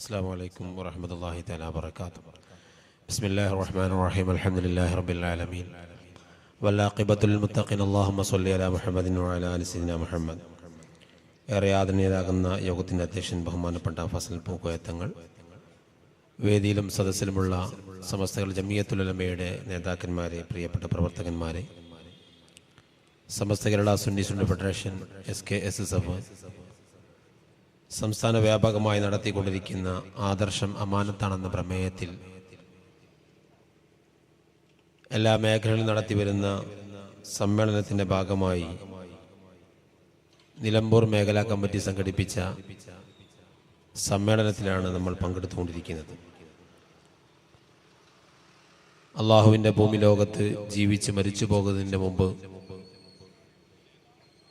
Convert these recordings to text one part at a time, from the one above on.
السلام عليكم ورحمة الله تعالى وبركاته بسم الله الرحمن الرحيم الحمد لله رب العالمين والعاقبة للمتقين اللهم صل على محمد وعلى آل سيدنا محمد ഏറെ ആദരണീയരാകുന്ന യോഗത്തിൻ്റെ അധ്യക്ഷൻ ബഹുമാനപ്പെട്ട ഫസൽ പൂക്കോയത്തങ്ങൾ വേദിയിലും സദസ്സിലുമുള്ള സമസ്തകൾ ജമിയത്തുലമയുടെ നേതാക്കന്മാരെ പ്രിയപ്പെട്ട പ്രവർത്തകന്മാരെ Samastha Kerala Sunni Sunni federation S K S S F സംസ്ഥാന വ്യാപകമായി നടത്തിക്കൊണ്ടിരിക്കുന്ന ആദർശം അമാനത്താണെന്ന പ്രമേയത്തിൽ എല്ലാ മേഖലകളിലും നടത്തിവരുന്ന സമ്മേളനത്തിന്റെ ഭാഗമായി നിലമ്പൂർ മേഖലാ കമ്മിറ്റി സംഘടിപ്പിച്ച സമ്മേളനത്തിലാണ് നമ്മൾ പങ്കെടുത്തുകൊണ്ടിരിക്കുന്നത്. അള്ളാഹുവിന്റെ ഭൂമി ലോകത്ത് ജീവിച്ച് മരിച്ചു പോകുന്നതിന് മുമ്പ്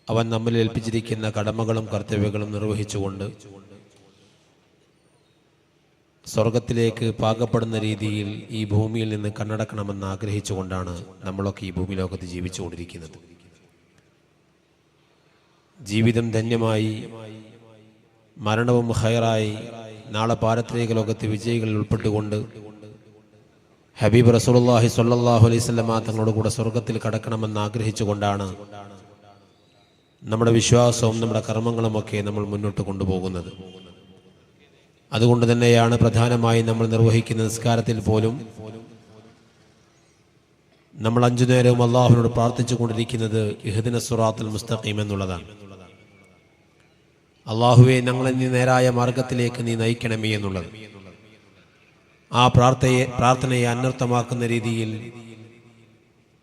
അവൻ നമ്മിൽ ഏൽപ്പിച്ചിരിക്കുന്ന കടമകളും കർത്തവ്യങ്ങളും നിർവഹിച്ചുകൊണ്ട് സ്വർഗത്തിലേക്ക് പാകപ്പെടുന്ന രീതിയിൽ ഈ ഭൂമിയിൽ നിന്ന് കണ്ണടക്കണമെന്ന് ആഗ്രഹിച്ചുകൊണ്ടാണ് നമ്മളൊക്കെ ഈ ഭൂമി ലോകത്ത് ജീവിച്ചുകൊണ്ടിരിക്കുന്നത്. ജീവിതം ധന്യമായി മരണവും ഹയറായി നാളെ പാരത്രിക ലോകത്ത് വിജയികളിൽ ഉൾപ്പെട്ടുകൊണ്ട് ഹബീബ് റസൂലുള്ളാഹി സ്വല്ലല്ലാഹു അലൈഹി വസല്ലമ തങ്ങളോട് കൂടെ സ്വർഗത്തിൽ കടക്കണമെന്ന് ആഗ്രഹിച്ചുകൊണ്ടാണ് നമ്മുടെ വിശ്വാസവും നമ്മുടെ കർമ്മങ്ങളുമൊക്കെ നമ്മൾ മുന്നോട്ട് കൊണ്ടുപോകുന്നത്. അതുകൊണ്ട് തന്നെയാണ് പ്രധാനമായും നമ്മൾ നിർവഹിക്കുന്ന നിസ്കാരത്തിൽ പോലും നമ്മൾ അഞ്ചു നേരവും അള്ളാഹുവിനോട് പ്രാർത്ഥിച്ചു കൊണ്ടിരിക്കുന്നത് ഇഹദിന സുറാത്തുൽ മുസ്തഖീം എന്നുള്ളതാണ്. അള്ളാഹുവെ ഞങ്ങളെ നീ നേരായ മാർഗത്തിലേക്ക് നീ നയിക്കണമേ എന്നുള്ളത്. ആ പ്രാർത്ഥയെ പ്രാർത്ഥനയെ അനർത്ഥമാക്കുന്ന രീതിയിൽ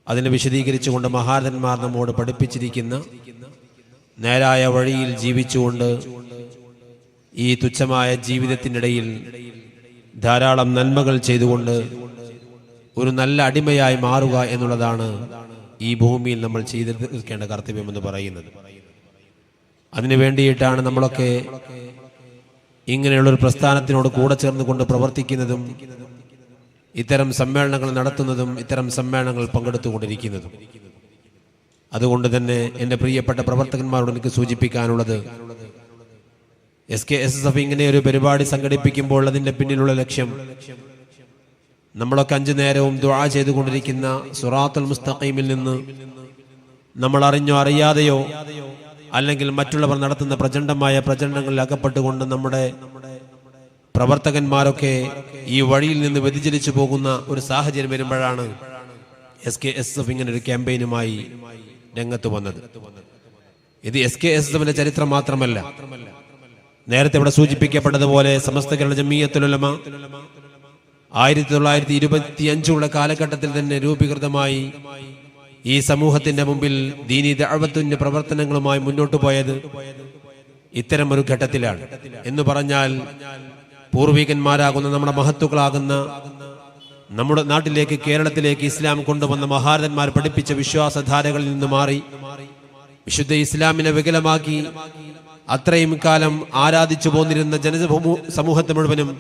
അതിനെ വിശദീകരിച്ചുകൊണ്ട് മഹാരന്മാർ നമ്മോട് പഠിപ്പിച്ചിരിക്കുന്ന നേരായ വഴിയിൽ ജീവിച്ചുകൊണ്ട് ഈ തുച്ഛമായ ജീവിതത്തിനിടയിൽ ധാരാളം നന്മകൾ ചെയ്തുകൊണ്ട് ഒരു നല്ല അടിമയായി മാറുക എന്നുള്ളതാണ് ഈ ഭൂമിയിൽ നമ്മൾ ചെയ്തു കർത്തവ്യം കർത്തവ്യമെന്ന് പറയുന്നത്. അതിനു വേണ്ടിയിട്ടാണ് നമ്മളൊക്കെ ഇങ്ങനെയുള്ള ഒരു പ്രസ്ഥാനത്തിനോട് കൂടെ ചേർന്നുകൊണ്ട് പ്രവർത്തിക്കുന്നതും ഇത്തരം സമ്മേളനങ്ങൾ നടത്തുന്നതും ഇത്തരം സമ്മേളനങ്ങൾ പങ്കെടുത്തുകൊണ്ടിരിക്കുന്നതും. അതുകൊണ്ട് തന്നെ എന്റെ പ്രിയപ്പെട്ട പ്രവർത്തകന്മാരോട് എനിക്ക് സൂചിപ്പിക്കാനുള്ളത് S K S S F ഇങ്ങനെ ഒരു പരിപാടി സംഘടിപ്പിക്കുമ്പോൾ അതിന്റെ പിന്നിലുള്ള ലക്ഷ്യം നമ്മളൊക്കെ അഞ്ചു നേരവും ദുആ ചെയ്തുകൊണ്ടിരിക്കുന്ന സുറാത്തുൽ മുസ്തഖീമിൽ നിന്ന് നമ്മൾ അറിഞ്ഞോ അറിയാതെയോ അല്ലെങ്കിൽ മറ്റുള്ളവർ നടത്തുന്ന പ്രചണ്ഡമായ പ്രചണ്ഡങ്ങളിൽ അകപ്പെട്ടുകൊണ്ട് നമ്മുടെ പ്രവർത്തകന്മാരൊക്കെ ഈ വഴിയിൽ നിന്ന് വ്യതിചലിച്ചു പോകുന്ന ഒരു സാഹചര്യം വരുമ്പോഴാണ് എസ് കെ എസ് എഫ് ഇങ്ങനെ ഒരു ക്യാമ്പയിനുമായി രംഗത്ത് വന്നത്. ഇത് എസ് കെ എസ് എഫിന്റെ ചരിത്രം മാത്രമല്ല. നേരത്തെ ഇവിടെ സൂചിപ്പിക്കപ്പെട്ടതുപോലെ സമസ്ത കേരള ജമീയത്തുലമ ആയിരത്തി തൊള്ളായിരത്തി ഇരുപത്തി അഞ്ചുള്ള കാലഘട്ടത്തിൽ തന്നെ രൂപീകൃതമായി ഈ സമൂഹത്തിന്റെ മുമ്പിൽ ദീനി ദഴവത്തിന്റെ പ്രവർത്തനങ്ങളുമായി മുന്നോട്ട് പോയത് ഇത്തരം ഒരു ഘട്ടത്തിലാണ്. എന്ന് പറഞ്ഞാൽ പൂർവികന്മാരാകുന്ന നമ്മുടെ മഹത്തുക്കളാകുന്ന നമ്മുടെ നാട്ടിലേക്ക് കേരളത്തിലേക്ക് ഇസ്ലാം കൊണ്ടുവന്ന മഹാരഥന്മാർ പഠിപ്പിച്ച വിശ്വാസധാരകളിൽ നിന്ന് മാറി. വിശുദ്ധ ഇസ്ലാമിനെ വികലമാക്കി. അത്രയും കാലം ആരാധിച്ചു പോന്നിരുന്ന ജനസമൂ സമൂഹത്തെ മുഴുവനും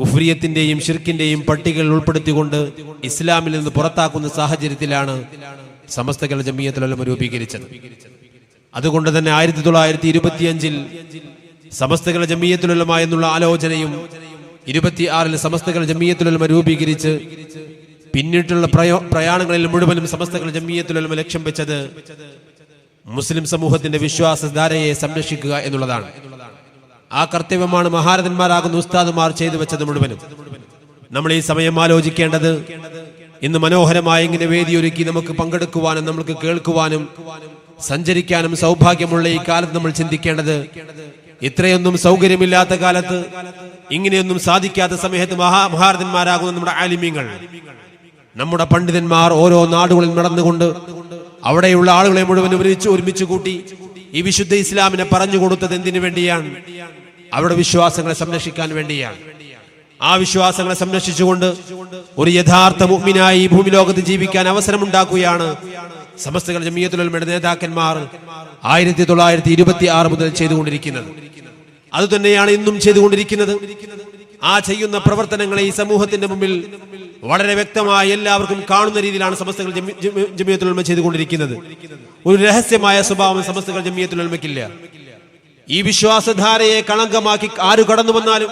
കുഫ്രിയത്തിന്റെയും ഷിർക്കിന്റെയും പട്ടികയിൽ ഉൾപ്പെടുത്തിക്കൊണ്ട് ഇസ്ലാമിൽ നിന്ന് പുറത്താക്കുന്ന സാഹചര്യത്തിലാണ് സമസ്ത കേരള ജമീയത്തിലെല്ലാം രൂപീകരിച്ചത്. അതുകൊണ്ട് തന്നെ ആയിരത്തി തൊള്ളായിരത്തി ഇരുപത്തിയഞ്ചിൽ സമസ്തകള ജമീയത്തുലമ എന്നുള്ള ആലോചനയും ഇരുപത്തിയാറിൽ സമസ്തകൾ ജമീയത്തുലമ രൂപീകരിച്ച് പിന്നിട്ടുള്ള പ്രയോ പ്രയാണങ്ങളിൽ മുഴുവനും സമസ്തകൾ ജമീയത്തുലമ ലക്ഷ്യം വെച്ചത് മുസ്ലിം സമൂഹത്തിന്റെ വിശ്വാസധാരയെ സംരക്ഷിക്കുക എന്നുള്ളതാണ്. ആ കർത്തവ്യമാണ് മഹാരഥന്മാരാകുന്ന ഉസ്താദുമാർ ചെയ്തു വെച്ചത് മുഴുവനും. നമ്മൾ ഈ സമയം ആലോചിക്കേണ്ടത് ഇന്ന് മനോഹരമായ ഇങ്ങനെ വേദിയൊരുക്കി നമുക്ക് പങ്കെടുക്കുവാനും നമുക്ക് കേൾക്കുവാനും സഞ്ചരിക്കാനും സൗഭാഗ്യമുള്ള ഈ കാലത്ത് നമ്മൾ ചിന്തിക്കേണ്ടത് ഇത്രയൊന്നും സൗകര്യമില്ലാത്ത കാലത്ത് ഇങ്ങനെയൊന്നും സാധിക്കാത്ത സമയത്ത് മഹാ മഹാരഥന്മാരാകുന്ന നമ്മുടെ ആലിമ്യങ്ങൾ നമ്മുടെ പണ്ഡിതന്മാർ ഓരോ നാടുകളിൽ നടന്നുകൊണ്ട് അവിടെയുള്ള ആളുകളെ മുഴുവൻ ഒരുമിച്ച് ഒരുമിച്ച് കൂട്ടി ഈ വിശുദ്ധ ഇസ്ലാമിനെ പറഞ്ഞു കൊടുത്തത് എന്തിനു വേണ്ടിയാണ്? അവരുടെ വിശ്വാസങ്ങളെ സംരക്ഷിക്കാൻ വേണ്ടിയാണ്. ആ വിശ്വാസങ്ങളെ സംരക്ഷിച്ചുകൊണ്ട് ഒരു യഥാർത്ഥ മുഗ്മിനായി ഈ ഭൂമി ലോകത്ത് ജീവിക്കാൻ അവസരമുണ്ടാക്കുകയാണ് സമസ്തകൾ ജമീയത്തുലമയുടെ നേതാക്കന്മാർ ആയിരത്തി തൊള്ളായിരത്തി ഇരുപത്തി ആറ് മുതൽ ചെയ്തുകൊണ്ടിരിക്കുന്നത്. അതുതന്നെയാണ് ഇന്നും ചെയ്തുകൊണ്ടിരിക്കുന്നത്. ആ ചെയ്യുന്ന പ്രവർത്തനങ്ങളെ ഈ സമൂഹത്തിന്റെ മുമ്പിൽ വളരെ വ്യക്തമായി എല്ലാവർക്കും കാണുന്ന രീതിയിലാണ് സമസ്തകൾ ജമിയത്തുലമ ചെയ്തുകൊണ്ടിരിക്കുന്നത്. ഒരു രഹസ്യമായ സ്വഭാവം സമസ്തകൾ ജമിയത്തുലമയ്ക്കില്ല ഈ വിശ്വാസധാരയെ കളങ്കമാക്കി ആര് കടന്നു വന്നാലും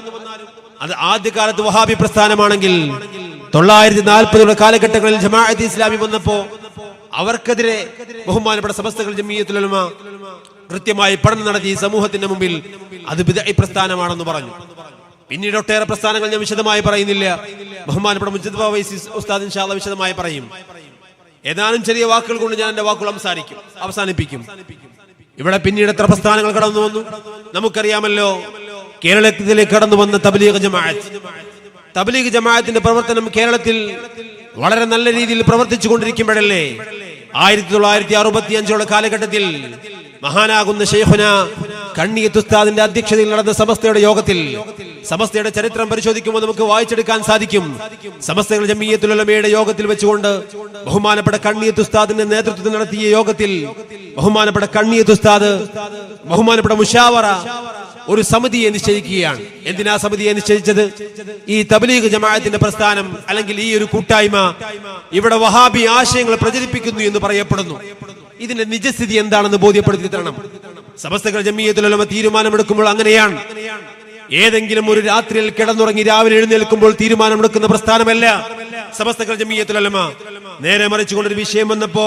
അത് ആദ്യകാലത്ത് വഹാബി പ്രസ്ഥാനമാണെങ്കിൽ തൊള്ളായിരത്തി നാൽപ്പതുള്ള കാലഘട്ടങ്ങളിൽ ജമാഅത്ത് ഇസ്ലാമി വന്നപ്പോ അവർക്കെതിരെ ബഹുമാനപ്പെട്ട സമസ്തകൾ ജമീയത്തുലമ കൃത്യമായി പഠനം നടത്തി സമൂഹത്തിന്റെ മുമ്പിൽ അത് ബിദഈ പ്രസ്ഥാനമാണെന്ന് പറഞ്ഞു. പിന്നീട് ഒട്ടേറെ പ്രസ്ഥാനങ്ങൾ ഞാൻ വിശദമായി പറയുന്നില്ല. ബഹുമാനപ്പെട്ട ഉസ്താദ് വിശദമായി പറയും. ഏതാനും ചെറിയ വാക്കുകൾ കൊണ്ട് ഞാൻ എന്റെ വാക്കുകൾ സംസാരിക്കും അവസാനിപ്പിക്കും. ഇവിടെ പിന്നീട് എത്ര പ്രസ്ഥാനങ്ങൾ കടന്നു വന്നു? നമുക്കറിയാമല്ലോ കേരളത്തിലേക്ക് കടന്നു വന്ന തബ്ലീഗ് ജമാഅത്ത്. തബ്ലീഗ് ജമാഅത്തിന്റെ പ്രവർത്തനം കേരളത്തിൽ വളരെ നല്ല രീതിയിൽ പ്രവർത്തിച്ചു കൊണ്ടിരിക്കുമ്പോഴല്ലേ ആയിരത്തി തൊള്ളായിരത്തി അറുപത്തി അഞ്ചോളം കാലഘട്ടത്തിൽ മഹാനാകുന്ന ഷെയ്ഖുന കണ്ണിയത്ത് ഉസ്താദിന്റെ അധ്യക്ഷതയിൽ നടന്ന സമസ്തയുടെ യോഗത്തിൽ സമസ്തയുടെ ചരിത്രം പരിശോധിക്കുമ്പോൾ നമുക്ക് വായിച്ചെടുക്കാൻ സാധിക്കും. സമസ്തകൾ ജമീയത്തുലമയുടെ യോഗത്തിൽ വെച്ചുകൊണ്ട് ബഹുമാനപ്പെട്ട കണ്ണിയത്ത് ഉസ്താദിന്റെ നേതൃത്വത്തിൽ നടത്തിയ യോഗത്തിൽ ബഹുമാനപ്പെട്ട കണ്ണിയത്ത് ഉസ്താദ് ബഹുമാനപ്പെട്ട മുഷാവറ ഒരു സമിതിയെ നിശ്ചയിക്കുകയാണ്. എന്തിനാ സമിതിയെ നിശ്ചയിച്ചത്? ഈ തബലീഗ് ജമാഅത്തിന്റെ പ്രസ്ഥാനം അല്ലെങ്കിൽ ഈ ഒരു കൂട്ടായ്മ ഇവിടെ വഹാബി ആശയങ്ങൾ പ്രചരിപ്പിക്കുന്നു എന്ന് പറയപ്പെടുന്നു. ഇതിന്റെ നിജസ്ഥിതി എന്താണെന്ന് ബോധ്യപ്പെടുത്തി തരണം. സമസ്തകൾ ജമ്മിയത്തിലുള്ള തീരുമാനമെടുക്കുമ്പോൾ അങ്ങനെയാണ്. ഏതെങ്കിലും ഒരു രാത്രിയിൽ കിടന്നുറങ്ങി രാവിലെ എഴുന്നേൽക്കുമ്പോൾ തീരുമാനമെടുക്കുന്ന പ്രസ്ഥാനമല്ല സമസ്തകൾ ജമീയത്തുലമ. നേരെ മറിച്ചുകൊണ്ടൊരു വിഷയം വന്നപ്പോ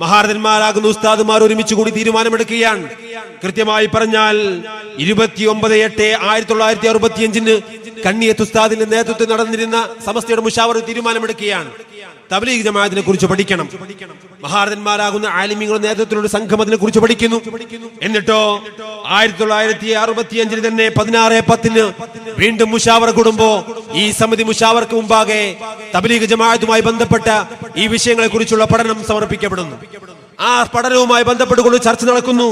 മഹാരഥന്മാരാകുന്ന ഉസ്താദുമാർ ഒരുമിച്ച് കൂടി തീരുമാനമെടുക്കുകയാണ്. കൃത്യമായി പറഞ്ഞാൽ ഇരുപത്തിയൊമ്പത് എട്ട് ആയിരത്തി തൊള്ളായിരത്തി അറുപത്തിയഞ്ചിന് കണ്ണിയത്ത് ഉസ്താദിന്റെ നേതൃത്വത്തിൽ നടന്നിരുന്ന സമസ്തയുടെ മുഷാവർ തീരുമാനമെടുക്കുകയാണ്. തബ്ലീഗ് ജമാഅത്തിനെ കുറിച്ച് പഠിക്കണം. മഹാരഥന്മാരാകുന്ന ആലിമ്യങ്ങളുടെ നേതൃത്വത്തിലുള്ള സംഘം അതിനെ കുറിച്ച് പഠിക്കുന്നു. എന്നിട്ടോ ആയിരത്തി തൊള്ളായിരത്തി അറുപത്തി അഞ്ചിൽ തന്നെ പതിനാറ് പത്തിന് വീണ്ടും മുഷാവർ കൂടുമ്പോ ഈ സമിതി മുഷാവർക്ക് മുമ്പാകെ തബ്ലീഗ് ജമാഅത്തുമായി ബന്ധപ്പെട്ട ഈ വിഷയങ്ങളെ കുറിച്ചുള്ള പഠനം സമർപ്പിക്കപ്പെടുന്നു. ആ പഠനവുമായി ബന്ധപ്പെട്ടുകൊണ്ട് ചർച്ച നടക്കുന്നു.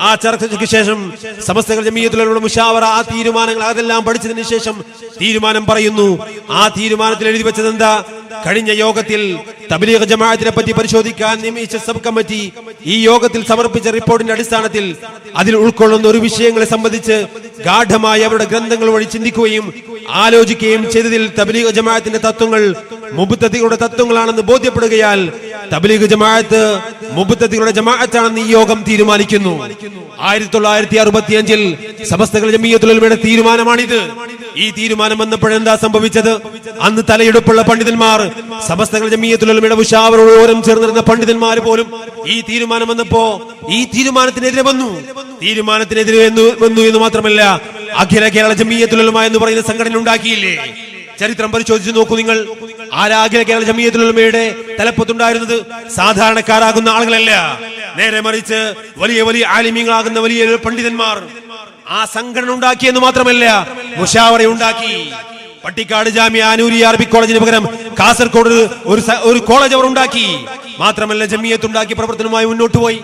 ആ ചർച്ചയ്ക്ക് ശേഷം സമസ്തകൾ ജമീയത്തിലുള്ള മുഷാവറ ആ തീരുമാനങ്ങൾ അതെല്ലാം പഠിച്ചതിന് ശേഷം തീരുമാനം പറയുന്നു. ആ തീരുമാനത്തിൽ എഴുതി വെച്ചത് എന്താ കഴിഞ്ഞ യോഗത്തിൽ തബലീഗ് ജമാഅത്തിനെ പറ്റി പരിശോധിക്കാൻ നിയമിച്ച സബ് കമ്മിറ്റി ഈ യോഗത്തിൽ സമർപ്പിച്ച റിപ്പോർട്ടിന്റെ അടിസ്ഥാനത്തിൽ അതിൽ ഉൾക്കൊള്ളുന്ന ഒരു വിഷയങ്ങളെ സംബന്ധിച്ച് ഗാഠമായി അവരുടെ ഗ്രന്ഥങ്ങൾ വഴി ചിന്തിക്കുകയും ആലോചിക്കുകയും ചെയ്തതിൽ തബലീഗ് ജമാഅത്തിന്റെ തത്വങ്ങൾ മുബുദ്ധതികളുടെ തത്വങ്ങളാണെന്ന് ബോധ്യപ്പെടുകയാൽ തബ്ലീഗ് ജമാഅത്ത് മുബുദ്ധതികളുടെ ജമാഅത്താണെന്ന് ഈ യോഗം തീരുമാനിക്കുന്നു. ആയിരത്തി തൊള്ളായിരത്തി അറുപത്തി അഞ്ചിൽ സമസ്തകൾ തീരുമാനമാണിത്. ഈ തീരുമാനം വന്നപ്പോഴെന്താ സംഭവിച്ചത്? അന്ന് തലയെടുപ്പുള്ള പണ്ഡിതന്മാർ സമസ്തകൾ ജമീയത്തുലമയുടെ ഓരം ചേർന്നിരുന്ന പണ്ഡിതന്മാർ പോലും ഈ തീരുമാനം വന്നപ്പോ ഈ തീരുമാനത്തിനെതിരെ വന്നു. തീരുമാനത്തിനെതിരെ വന്നു എന്ന് മാത്രമല്ല അഖില കേരള ജമീയത്തുലമ എന്ന് പറയുന്ന സംഘടന ഉണ്ടാക്കിയില്ലേ ചരിത്രം പരിശോധിച്ച് നോക്കൂ നിങ്ങൾ. ആരാഖില കേരള ജമീയത്തിലുള്ളമയുടെ തലപ്പത്തുണ്ടായിരുന്നത് സാധാരണക്കാരാകുന്ന ആളുകളല്ല. നേരെ മറിച്ച് വലിയ വലിയ ആലിമ്യങ്ങളാകുന്ന വലിയ പണ്ഡിതന്മാർ ആ സംഘടന ഉണ്ടാക്കിയെന്ന് മാത്രമല്ല മുഷാവറ ഉണ്ടാക്കി. പട്ടിക്കാട് ജാമ്യ അനൂരി ആർബി കോളേജിന് പകരം കാസർഗോഡ് ഒരു ഒരു കോളേജ് അവർ ഉണ്ടാക്കി. മാത്രമല്ല ജമിയത്ത് ഉണ്ടാക്കി പ്രവർത്തനവുമായി മുന്നോട്ട് പോയി.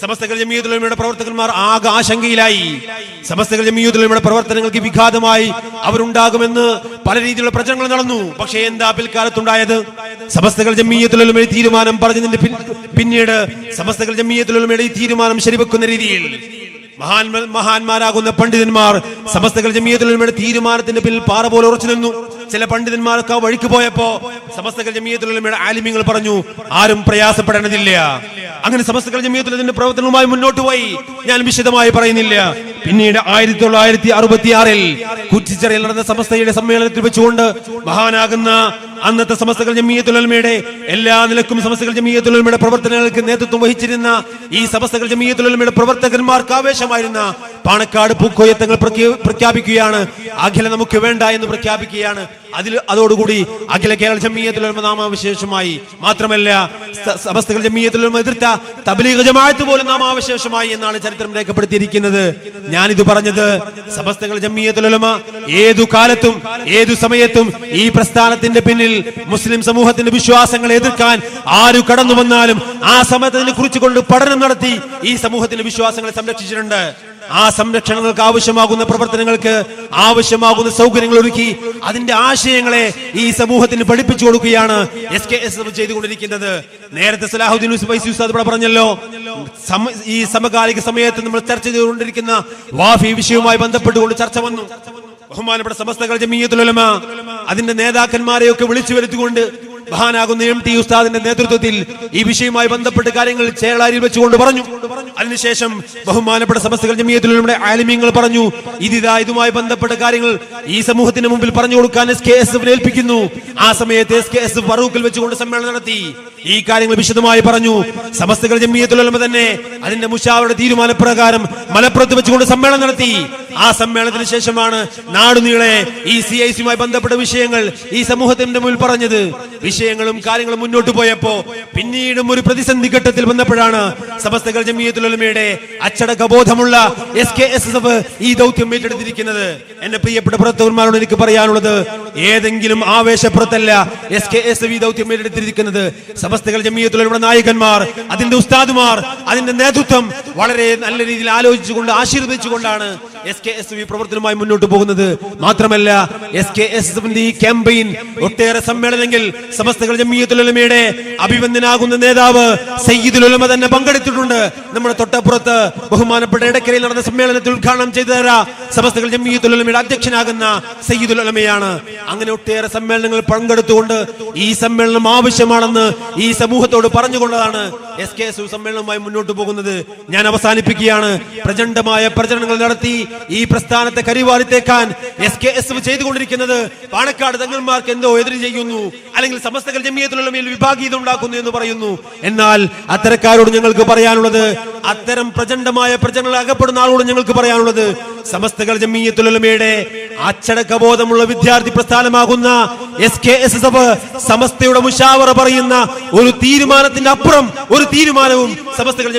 സമസ്തകൾ ജമീയത്തുലമയുടെ പ്രവർത്തകന്മാർ ആകെ ആശങ്കയിലായി. സമസ്തകൾ ജമീയത്തുലമയുടെ പ്രവർത്തനങ്ങൾക്ക് വിഘാതമായി അവരുണ്ടാകുമെന്ന് പല രീതിയിലുള്ള പ്രചരണങ്ങൾ നടന്നു. പക്ഷേ എന്താ പിൽക്കാലത്തുണ്ടായത്? സമസ്തകൾ ജമീയത്തുലമയുടെ തീരുമാനം പറഞ്ഞതിന്റെ പിന്നീട് സമസ്തകൾ ജമീയത്തുലമയുടെ ഈ തീരുമാനം ശരിവെക്കുന്ന രീതിയിൽ മഹാൻ മഹാന്മാരാകുന്ന പണ്ഡിതന്മാർ സമസ്തകൾ ജമീയത്തുലമയുടെ തീരുമാനത്തിന്റെ പിന്നിൽ പാറ പോലെ ഉറച്ചു നിന്നു. ചില പണ്ഡിതന്മാർക്ക് വഴിക്ക് പോയപ്പോ സമസ്തകൾ ജമീയത്തുലമയുടെ ആലിമ്യങ്ങൾ പറഞ്ഞു ആരും പ്രയാസപ്പെടേണ്ടതില്ല. അങ്ങനെ സമസ്ത ജമീയത്തിൽ ജമീയത്തുലത്തിന്റെ പ്രവർത്തനവുമായി മുന്നോട്ട് പോയി. ഞാൻ വിശദമായി പറയുന്നില്ല. പിന്നീട് ആയിരത്തി തൊള്ളായിരത്തി അറുപത്തി ആറിൽ കുറ്റിച്ചറയിൽ നടന്ന സമസ്തയുടെ സമ്മേളനത്തിൽ വെച്ചുകൊണ്ട് മഹാനാകുന്ന അന്നത്തെ സമസ്തകൾ ജമീയത്തുലമയുടെ എല്ലാ നിലക്കും സമസ്തകൾ ജമീയത്തുലമയുടെ പ്രവർത്തനങ്ങൾക്ക് നേതൃത്വം വഹിച്ചിരുന്ന ഈ സമസ്തകൾ ജമീയത്തുലമയുടെ പ്രവർത്തകന്മാർക്ക് ആവേശമായിരുന്ന പാണക്കാട് പൂക്കോയത്തങ്ങൾ പ്രഖ്യാപിക്കുകയാണ്. അഖില നമുക്ക് വേണ്ട എന്ന് പ്രഖ്യാപിക്കുകയാണ്. അതിൽ അതോടുകൂടി അഖില കേരള ജമീയത്തിലുള്ള നാമാവിശേഷമായി മാത്രമല്ല സമസ്തകൾ ജമീയത്തിലുള്ള എതിർത്ത തബ്ലീഗ് ജമാഅത്ത് പോലും നാമാവിശേഷമായി എന്നാണ് ചരിത്രം രേഖപ്പെടുത്തിയിരിക്കുന്നത്. ഞാനിത് പറഞ്ഞത് സമസ്തകൾ ജമീയത്തിലുള്ള ഏതു കാലത്തും ഏതു സമയത്തും ഈ പ്രസ്ഥാനത്തിന്റെ പിന്നിൽ മുസ്ലിം സമൂഹത്തിന്റെ വിശ്വാസങ്ങളെ എതിർക്കാൻ ആരു കടന്നു വന്നാലും ആ സമയത്തിനെ കുറിച്ച് കൊണ്ട് പഠനം നടത്തി ഈ സമൂഹത്തിന്റെ വിശ്വാസങ്ങളെ സംരക്ഷിച്ചിട്ടുണ്ട്. ആ സംരക്ഷണങ്ങൾക്ക് ആവശ്യമാകുന്ന പ്രവർത്തനങ്ങൾക്ക് ആവശ്യമാകുന്ന സൗകര്യങ്ങൾ ഒരുക്കി അതിന്റെ ആശയങ്ങളെ ഈ സമൂഹത്തിന് പഠിപ്പിച്ചു കൊടുക്കുകയാണ് എസ് കെ എസ് ചെയ്തുകൊണ്ടിരിക്കുന്നത്. നേരത്തെ സലാഹുദ്ദീൻ പറഞ്ഞല്ലോ ഈ സമകാലിക സമയത്ത് നമ്മൾ ചർച്ച ചെയ്തുകൊണ്ടിരിക്കുന്ന വാഫി വിഷയവുമായി ബന്ധപ്പെട്ടുകൊണ്ട് ചർച്ച വന്നു. ബഹുമാനപ്പെട്ട സമസ്തകൾ ജമീയത്തുലമ അതിന്റെ നേതാക്കന്മാരെയൊക്കെ വിളിച്ചു വരുത്തിക്കൊണ്ട് മഹാനാകുന്ന എം ടി ഉസ്താദിന്റെ നേതൃത്വത്തിൽ ഈ വിഷയവുമായി ബന്ധപ്പെട്ട് കാര്യങ്ങൾ ചേളാരിയിൽ വെച്ചുകൊണ്ട് പറഞ്ഞു. അതിനുശേഷം ബഹുമാനപ്പെട്ട സമസ്തകൾ നമ്മുടെ ആലിമ്യങ്ങൾ പറഞ്ഞു ഇതിതാ ഇതുമായി ബന്ധപ്പെട്ട കാര്യങ്ങൾ ഈ സമൂഹത്തിന് മുമ്പിൽ പറഞ്ഞു കൊടുക്കാൻ എസ് കെ എസ് ഏൽപ്പിക്കുന്നു. ആ സമയത്ത് എസ് കെ എസ് ഫറൂഖിൽ വെച്ചുകൊണ്ട് സമ്മേളനം നടത്തി. ഈ കാര്യങ്ങൾ വിശദമായി പറഞ്ഞു. സമസ്തകൾ ജമിയത്തുലമ തന്നെ അതിന്റെ മുഷാവരുടെ തീരുമാനപ്രകാരം മലപ്പുറത്ത് വെച്ചുകൊണ്ട് സമ്മേളനം നടത്തി. ആ സമ്മേളനത്തിന് ശേഷമാണ് നാടുനീളെ ഈ സി ഐ സിയുമായി ബന്ധപ്പെട്ട വിഷയങ്ങൾ ഈ സമൂഹത്തിന്റെ മുന്നിൽ പറഞ്ഞത്. വിഷയങ്ങളും കാര്യങ്ങളും മുന്നോട്ട് പോയപ്പോ പിന്നീടും ഒരു പ്രതിസന്ധി ഘട്ടത്തിൽ വന്നപ്പോഴാണ് സമസ്തകൾ ജമിയത്തുലമയുടെ അച്ചടക്ക ബോധമുള്ള എസ് കെ എസ് എഫ് ഈ ദൗത്യം ഏറ്റെടുത്തിരിക്കുന്നത്. എന്റെ പ്രിയപ്പെട്ട പ്രവർത്തകന്മാരോട് എനിക്ക് പറയാനുള്ളത് ഏതെങ്കിലും ആവേശപ്പുറത്തല്ല എസ് കെ എസ് എഫ് ഈ ദൗത്യം ഏറ്റെടുത്തിരിക്കുന്നത്. സമസ്തകൾ ജമിയത്തുലമയുടെ നായകന്മാർ അതിന്റെ ഉസ്താദുമാർ അതിന്റെ നേതൃത്വം വളരെ നല്ല രീതിയിൽ ആലോചിച്ചുകൊണ്ട് ആശീർവദിച്ചുകൊണ്ടാണ് എസ് കെ എസ് വി പ്രവർത്തനവുമായി മുന്നോട്ട് പോകുന്നത് മാത്രമല്ല എസ് കെ എസ് ഈ ക്യാമ്പയിൻ ഒട്ടേറെ സമ്മേളനങ്ങൾ സമസ്തകൾ ജമ്മിയത്തുലമയുടെ അഭിവന്ദനാകുന്ന നേതാവ് സയ്യിദുലമ തന്നെ പങ്കെടുത്തിട്ടുണ്ട്. നമ്മുടെ തൊട്ടപ്പുറത്ത് ബഹുമാനപ്പെട്ട ഇടക്കരയിൽ നടന്ന സമ്മേളനത്തിൽ ഉദ്ഘാടനം ചെയ്തു സമസ്തകൾ ജമ്മിയത്തുലമയുടെ അധ്യക്ഷനാകുന്ന സയ്യിദുലമയാണ് അങ്ങനെ ഒട്ടേറെ സമ്മേളനങ്ങൾ പങ്കെടുത്തുകൊണ്ട് ഈ സമ്മേളനം ആവശ്യമാണെന്ന് ഈ സമൂഹത്തോട് പറഞ്ഞുകൊണ്ടതാണ് എസ് കെ എസ് സമ്മേളനവുമായി മുന്നോട്ട് പോകുന്നത്. ഞാൻ അവസാനിപ്പിക്കുകയാണ്. പ്രചണ്ഡമായ പ്രചരണങ്ങൾ നടത്തി ഈ പ്രസ്ഥാനത്തെ കരിവാളിത്തേക്കാൻ എസ് കെ എസ് ചെയ്തുകൊണ്ടിരിക്കുന്നത് പാണക്കാട് തങ്ങന്മാർക്ക് എന്തോ എതിര് ചെയ്യുന്നു അല്ലെങ്കിൽ സമസ്തകൾ ജമിയത്തിലുള്ള മേൽ വിഭാഗീയത ഉണ്ടാക്കുന്നു എന്ന് പറയുന്നു. എന്നാൽ അത്തരക്കാരോട് ഞങ്ങൾക്ക് പറയാനുള്ളത് അത്തരം പ്രചണ്ഡമായ പ്രചരണങ്ങൾ അകപ്പെടുന്ന ആളോട് ഞങ്ങൾക്ക് പറയാനുള്ളത് സമസ്തകൾ ജമീയത്തുലമയുടെ അച്ചടക്ക ബോധമുള്ള വിദ്യാർത്ഥി പ്രസ്ഥാനമാകുന്ന S K S S F സമസ്തയുടെ മുഷാവറ പറയുന്ന ഒരു തീരുമാനത്തിന്റെ അപ്പുറം ഒരു തീരുമാനവും സമസ്തകൾ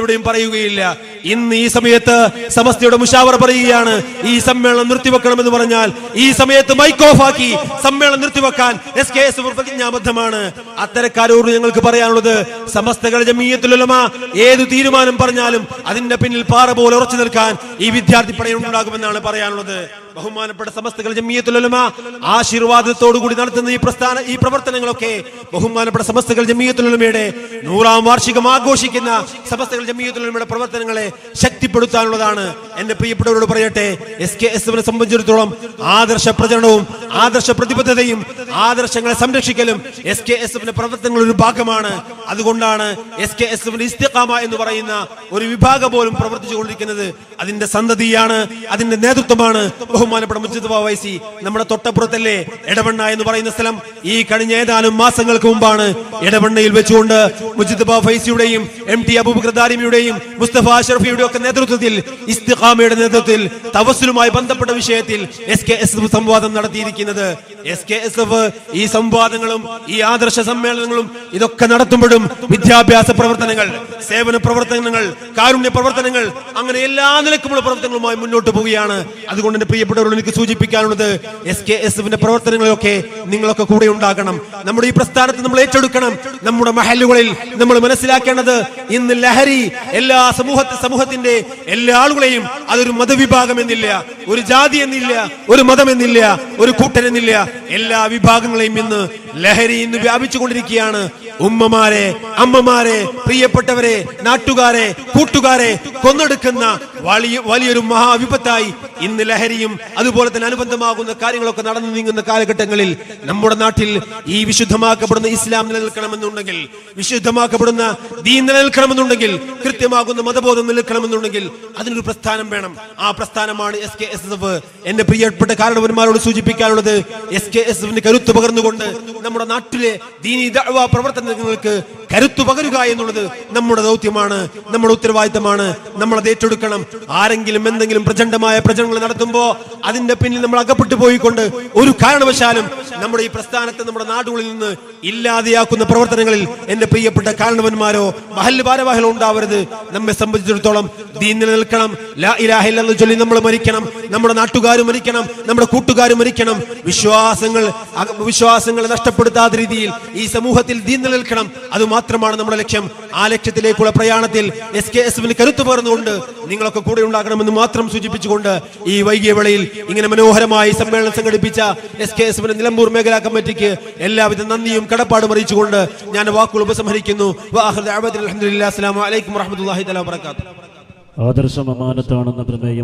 എവിടെയും പറയുകയില്ല. ഇന്ന് ഈ സമയത്ത് സമസ്തയുടെ മുഷാവറ പറയുകയാണ് ഈ സമ്മേളനം നിർത്തിവെക്കണമെന്ന് പറഞ്ഞാൽ ഈ സമയത്ത് മൈക്ക് ഓഫ് ആക്കി സമ്മേളനം നിർത്തിവെക്കാൻ എസ് കെ എസ് പ്രതിജ്ഞാബദ്ധമാണ് അത്തരക്കാരോട് ഞങ്ങൾക്ക് പറയാനുള്ളത് സമസ്തകൾ ജമീയത്തുലമ ഏത് തീരുമാനം പറഞ്ഞാലും അതിന്റെ പിന്നിൽ പാറ പോലെ ഉറച്ചു നിൽക്കാൻ ഈ വിദ്യാർത്ഥി പടയം ഉണ്ടാകുമെന്നാണ് പറയാനുള്ളത്. ബഹുമാനപ്പെട്ട സമസ്തകൾ ആശീർവാദത്തോടു കൂടി നടത്തുന്ന ഈ പ്രസ്ഥാന ഈ പ്രവർത്തനങ്ങളൊക്കെ ബഹുമാനപ്പെട്ട സമസ്തകൾ ജമീയത്തുലമയുടെ നൂറാം വാർഷികം ആഘോഷിക്കുന്ന സമസ്തകൾ ജമീയത്തുലമയുടെ പ്രവർത്തനങ്ങളെ ശക്തിപ്പെടുത്താനുള്ളതാണ് എന്റെ പ്രിയപ്പെട്ടവരോട് പറയട്ടെ. എസ് കെ എസ് എഫിനെ സംബന്ധിച്ചിടത്തോളം ആദർശ പ്രചരണവും ആദർശ പ്രതിബദ്ധതയും ആദർശങ്ങളെ സംരക്ഷിക്കലും എസ് കെ എസ് എഫിന്റെ പ്രവർത്തനങ്ങൾ ഒരു ഭാഗമാണ്. അതുകൊണ്ടാണ് എസ് കെ എസ് എഫിന്റെ ഇസ്തിഖാമ എന്ന് പറയുന്ന ഒരു വിഭാഗം പോലും പ്രവർത്തിച്ചുകൊണ്ടിരിക്കുന്നത്. അതിന്റെ സന്തതിയാണ് അതിന്റെ നേതൃത്വമാണ് ബഹുമാനപ്പെട്ട മുജിദ് വൈസി നമ്മുടെ തൊട്ടപ്പുറത്തല്ലേ ഇടവണ്ണ എന്ന് പറയുന്ന സ്ഥലം. ഈ കഴിഞ്ഞ ഏതാനും മാസങ്ങൾക്ക് മുമ്പാണ് ഇടവണ്ണയിൽ വെച്ചുകൊണ്ട് മുജിദ് ഫൈസിയുടെയും എം ടി അബൂബക്കർ ദാരിമിയുടെയും മുസ്തഫ അഷറഫിയുടെയും ഒക്കെ നേതൃത്വത്തിൽ ഇസ്തിഖാമയുടെ നേതൃത്വത്തിൽ തവസിലുമായി ബന്ധപ്പെട്ട വിഷയത്തിൽ എസ് കെ എസ് എഫ് സംവാദം നടത്തിയിരിക്കുന്നത്. എസ് കെ എസ് എഫ് ഈ സംവാദങ്ങളും ഈ ആദർശ സമ്മേളനങ്ങളും ഇതൊക്കെ നടത്തുമ്പോഴും വിദ്യാഭ്യാസ പ്രവർത്തനങ്ങൾ സേവന പ്രവർത്തനങ്ങൾ കാരുണ്യ പ്രവർത്തനങ്ങൾ അങ്ങനെ എല്ലാ നിലക്കുമുള്ള പ്രവർത്തനങ്ങളുമായി മുന്നോട്ട് പോവുകയാണ്. അതുകൊണ്ട് എന്റെ പ്രിയപ്പെട്ടവരോട് എനിക്ക് സൂചിപ്പിക്കാനുള്ളത് എസ് കെ എസ് എഫിന്റെ നിങ്ങളൊക്കെ കൂടെ ഉണ്ടാകണം. നമ്മുടെ ഈ പ്രസ്ഥാനത്ത് നമ്മൾ ഏറ്റെടുക്കണം. നമ്മുടെ മഹലുകളിൽ നമ്മൾ മനസ്സിലാക്കേണ്ടത് ഇന്ന് ലഹരി എല്ലാ സമൂഹത്തെ സമൂഹത്തിന്റെ എല്ലാ ആളുകളെയും അതൊരു മതവിഭാഗം എന്നില്ല ഒരു ജാതി എന്നില്ല ഒരു മതം എന്നില്ല ഒരു കൂട്ടൻ എന്നില്ല. എല്ലാ വിഭാഗങ്ങളെയും ഇന്ന് ലഹരി ഇന്ന് വ്യാപിച്ചുകൊണ്ടിരിക്കുകയാണ്. ഉമ്മമാരെ അമ്മമാരെ പ്രിയപ്പെട്ടവരെ നാട്ടുകാരെ കൂട്ടുകാരെ കൊന്നെടുക്കുന്ന വലിയ വലിയൊരു മഹാവിപത്തായി ഇന്ന് ലഹരിയും അതുപോലെ തന്നെ അനുബന്ധമാകുന്ന കാര്യങ്ങളൊക്കെ നടന്നു നീങ്ങുന്ന കാലഘട്ടങ്ങളിൽ നമ്മുടെ നാട്ടിൽ ഈ വിശുദ്ധമാക്കപ്പെടുന്ന ഇസ്ലാം നിലനിൽക്കണമെന്നുണ്ടെങ്കിൽ വിശുദ്ധമാക്കപ്പെടുന്ന ദീൻ നിലനിൽക്കണമെന്നുണ്ടെങ്കിൽ കൃത്യമാകുന്ന മതബോധം നിലനിൽക്കണമെന്നുണ്ടെങ്കിൽ അതിനൊരു പ്രസ്ഥാനം വേണം. ആ പ്രസ്ഥാനമാണ് എസ് കെ എസ് എഫ് എന്റെ പ്രിയപ്പെട്ട കാരണവന്മാരോട് സൂചിപ്പിക്കാനുള്ളത് എസ് കെ എസ് എഫിന് കരുത്ത് പകർന്നുകൊണ്ട് നമ്മുടെ നാട്ടിലെ ദീനി ദഅ്വ പ്രവർത്തനങ്ങൾക്ക് കരുത്തു പകരുക എന്നുള്ളത് നമ്മുടെ ദൗത്യമാണ് നമ്മുടെ ഉത്തരവാദിത്തമാണ്. നമ്മൾ അത് ഏറ്റെടുക്കണം. ആരെങ്കിലും എന്തെങ്കിലും പ്രചണ്ഡമായ പ്രചരണങ്ങൾ നടത്തുമ്പോ അതിന്റെ പിന്നിൽ നമ്മൾ അകപ്പെട്ടു പോയിക്കൊണ്ട് ഒരു കാരണവശാലും നമ്മുടെ ഈ പ്രസ്ഥാനത്തെ നമ്മുടെ നാടുകളിൽ നിന്ന് ഇല്ലാതെയാക്കുന്ന പ്രവർത്തനങ്ങളിൽ എന്റെ പ്രിയപ്പെട്ട കാരണവന്മാരോ മഹൽ ഭാരവാഹികളോ ഉണ്ടാവരുത്. നമ്മെ സംബന്ധിച്ചിടത്തോളം ദീൻ നിലനിൽക്കണം. ലാ ചൊല്ലി നമ്മൾ മരിക്കണം. നമ്മുടെ നാട്ടുകാർ മരിക്കണം. നമ്മുടെ കൂട്ടുകാർ മരിക്കണം. വിശ്വാസങ്ങൾ വിശ്വാസങ്ങൾ നഷ്ടപ്പെടുത്താത്ത രീതിയിൽ ഈ സമൂഹത്തിൽ ദീൻ നിലനിൽക്കണം. അത് മാത്രമാണ് നമ്മുടെ ലക്ഷ്യം. ആ ലക്ഷ്യത്തിലേക്കുള്ള പ്രയാണത്തിൽ എസ് കെ എസ് കരുത്തു പകർന്നുകൊണ്ട് നിങ്ങളൊക്കെ കൂടെ ഉണ്ടാകണമെന്ന് മാത്രം സൂചിപ്പിച്ചുകൊണ്ട് ഈ വൈകിയ വേളയിൽ ഇങ്ങനെ മനോഹരമായി സമ്മേളനം സംഘടിപ്പിച്ച എസ് കെ എസ് നിലമ്പൂർ മേഖലാ കമ്മിറ്റിക്ക് എല്ലാവിധ നന്ദിയും കടപ്പാടും അറിയിച്ചുകൊണ്ട് ഞാൻ വാക്കുകൾ ഉപസംഹരിക്കുന്നു. അസ്സലാമു അലൈക്കും ആദർശം അമാനത്താണെന്ന പ്രമേയം